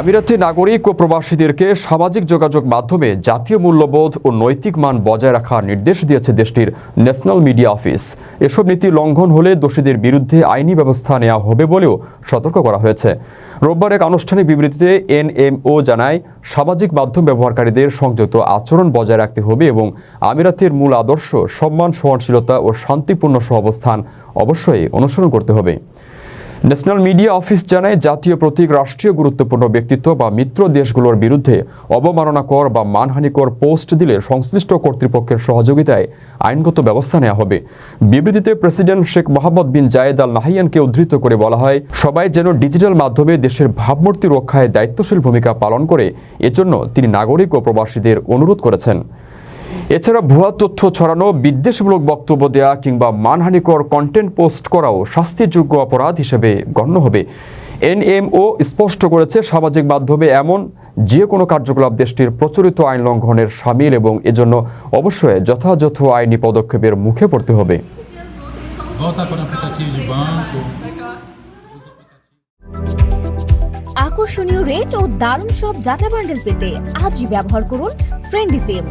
আমিরাতে নাগরিক ও প্রবাসীদেরকে সামাজিক যোগাযোগ মাধ্যমে জাতীয় মূল্যবোধ ও নৈতিক মান বজায় রাখার নির্দেশ দিয়েছে দেশটির ন্যাশনাল মিডিয়া অফিস। এসব নীতি লঙ্ঘন হলে দোষীদের বিরুদ্ধে আইনি ব্যবস্থা নেওয়া হবে বলেও সতর্ক করা হয়েছে। রোববার এক আনুষ্ঠানিক বিবৃতিতে এনএমও জানায়, সামাজিক মাধ্যম ব্যবহারকারীদের সংযত আচরণ বজায় রাখতে হবে এবং আমিরাতের মূল আদর্শ সম্মান, সহনশীলতা ও শান্তিপূর্ণ সহাবস্থান অবশ্যই অনুসরণ করতে হবে। ন্যাশনাল মিডিয়া অফিস জানায়, জাতীয় প্রতীক রাষ্ট্রীয় গুরুত্বপূর্ণ ব্যক্তিত্ব বা মিত্র দেশগুলোর বিরুদ্ধে অবমাননাকর বা মানহানিকর পোস্ট দিলে সংশ্লিষ্ট কর্তৃপক্ষের সহযোগিতায় আইনগত ব্যবস্থা নেওয়া হবে। বিবৃতিতে president Sheikh Mohammed bin Zayed Al নাহিয়ানকে উদ্ধৃত করে বলা হয়, সবাই যেন ডিজিটাল মাধ্যমে দেশের ভাবমূর্তি রক্ষায় দায়িত্বশীল ভূমিকা পালন করে, এজন্য তিনি নাগরিক ও প্রবাসীদের অনুরোধ করেছেন। এছাড়া ভুয়া তথ্য ছড়ানো, বিদ্বেষমূলক বক্তব্য দেওয়া কিংবা মানহানিকর কন্টেন্ট পোস্ট করাও শাস্তিযোগ্য অপরাধ হিসেবে গণ্য হবে এনএমও স্পষ্ট করেছে, সামাজিক মাধ্যমে এমন যে কোনো কার্যকলাপ দেশটির প্রচলিত আইন লঙ্ঘনের সামিল এবং এজন্য অবশ্যই যথাযথ আইনি পদক্ষেপের মুখে পড়তে হবে. আকর্ষণীয় রেট ও দারুণ সব ডাটা বান্ডেল পেতে আজই ব্যবহার করুন ফ্রেন্ডি সিম